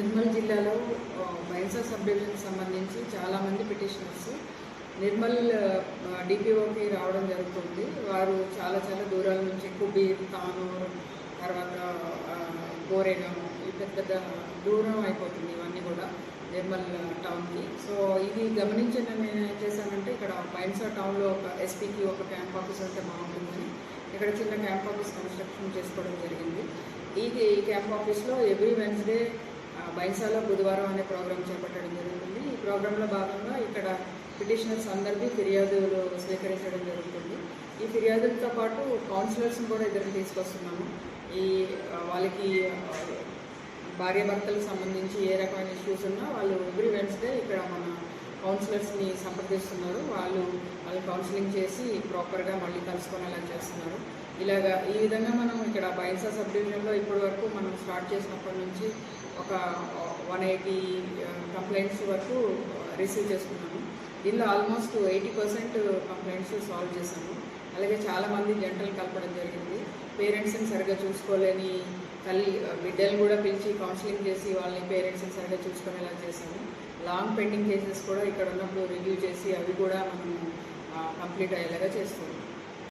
నిర్మల్ జిల్లాలో ఆ, బైన్సా సబ్ సంబంధించి చాలామంది పిటిషనర్స్ నిర్మల్ డిపిఓకి రావడం జరుగుతుంది. వారు చాలా చాలా దూరాల నుంచి కుబీర్ తానూరు తర్వాత ఆ, పెద్ద పెద్ద దూరం అయిపోతుంది ఇవన్నీ కూడా నిర్మల్ టౌన్కి. సో ఇది గమనించిన నేను ఏం చేశానంటే ఇక్కడ బైన్సా టౌన్లో ఒక ఎస్పీకి ఒక క్యాంప్ ఆఫీస్ ఉంటే బాగుంటుందని ఇక్కడ చిన్న క్యాంప్ ఆఫీస్ కన్స్ట్రక్షన్ చేసుకోవడం జరిగింది. ఇది ఈ క్యాంప్ ఆఫీస్లో ఎవ్రీ వెన్స్డే బైసాలో బుధవారం అనే ప్రోగ్రామ్ చేపట్టడం జరుగుతుంది. ఈ ప్రోగ్రాంలో భాగంగా ఇక్కడ పిటిషనర్స్ అందరికీ ఫిర్యాదులు స్వీకరించడం జరుగుతుంది. ఈ ఫిర్యాదులతో పాటు కౌన్సిలర్స్ని కూడా ఇద్దరికి తీసుకొస్తున్నాము. ఈ వాళ్ళకి భార్యాభర్తలకు సంబంధించి ఏ రకమైన ఇష్యూస్ ఉన్నా వాళ్ళు ఎవ్రీ వెన్స్డే ఇక్కడ కౌన్సిలర్స్ని సంప్రదిస్తున్నారు. వాళ్ళు వాళ్ళు కౌన్సిలింగ్ చేసి ప్రాపర్గా మళ్ళీ కలుసుకునేలా చేస్తున్నారు. ఇలాగా ఈ విధంగా మనం ఇక్కడ బైన్సా సబ్ డివిజన్లో ఇప్పటి వరకు మనం స్టార్ట్ చేసినప్పటి నుంచి ఒక వన్ ఎయిటీ కంప్లైంట్స్ వరకు రిసీవ్ చేసుకున్నాము. దీనిలో almost eighty percent complaints solve చేశాము. అలాగే చాలామంది జంటలు కలపడం జరిగింది. పేరెంట్స్ని సరిగ్గా చూసుకోలేని తల్లి బిడ్డలు కూడా పిలిచి కౌన్సిలింగ్ చేసి వాళ్ళని పేరెంట్స్ని సరిగ్గా చూసుకునేలా చేశాము. లాంగ్ పెండింగ్ కేసెస్ కూడా ఇక్కడ ఉన్నప్పుడు రివ్యూ చేసి అవి కూడా మనం కంప్లీట్ అయ్యేలాగా చేస్తున్నాం.